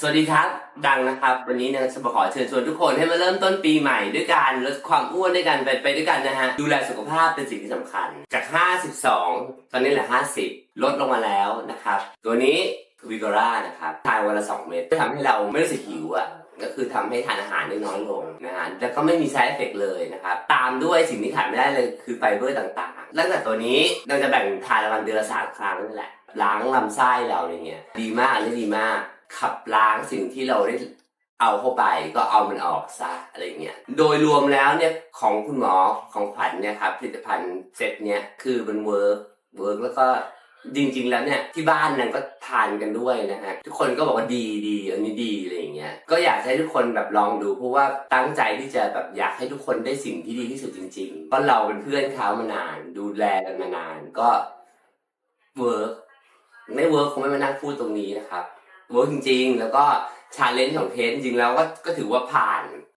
สวัสดีครับดังนะครับ วันนี้นี่ยจะมาขอเชิญชวนทุกคนให้มาเริ่มต้นปีใหม่ด้วยการลดความอ้วนด้วยกันไปไปด้วยกันนะฮะดูแลสุขภาพเป็นสิ่งที่สำคัญ จาก 52 ตอนนี้เหลือ 50 ลดลงมาแล้วนะครับ ตัวนี้วิกอร่านะครับทานวันละ 2 เม็ดจะทำให้เราไม่รู้สึกหิวอะก็คือทำให้ทานอาหารได้น้อยลงนะฮะแล้วก็ไม่มี side effect เลยนะครับ ตามด้วยสิ่งที่ขาดไม่ได้เลยคือไฟเบอร์ต่างๆแล้วจากตัวนี้เราจะแบ่งทานวันเดือนละสามครั้งนั่นแหละล้างลำไส้เราอะไรเงี้ยดีมากอันนี้ดีมาก ขับล้างสิ่งที่เราได้เอาเข้าไปก็เอามันออกซะอะไรเงี้ย โดยรวมแล้วเนี่ยของคุณหมอของขวัญเนี่ยครับผลิตภัณฑ์เซตเนี่ยคือมันเวิร์กเวิร์กแล้วก็จริงๆแล้วเนี่ยที่บ้านนั้นก็ทานกันด้วยนะฮะทุกคนก็บอกว่าดีดีอันนี้ดีอะไรอย่างเงี้ยก็อยากให้ทุกคนแบบลองดูเพราะว่าตั้งใจที่จะแบบอยากให้ทุกคนได้สิ่งที่ดีที่สุดจริงๆเพราะเราเป็นเพื่อนเขามานาน ดูแลกันมานานก็เวิร์กไม่เวิร์กคงไม่มานั่งพูดตรงนี้นะครับ เวิร์กจริง ๆ แล้วก็ชาเลนจ์ของเทสจริงแล้วก็ก็ถือว่าผ่าน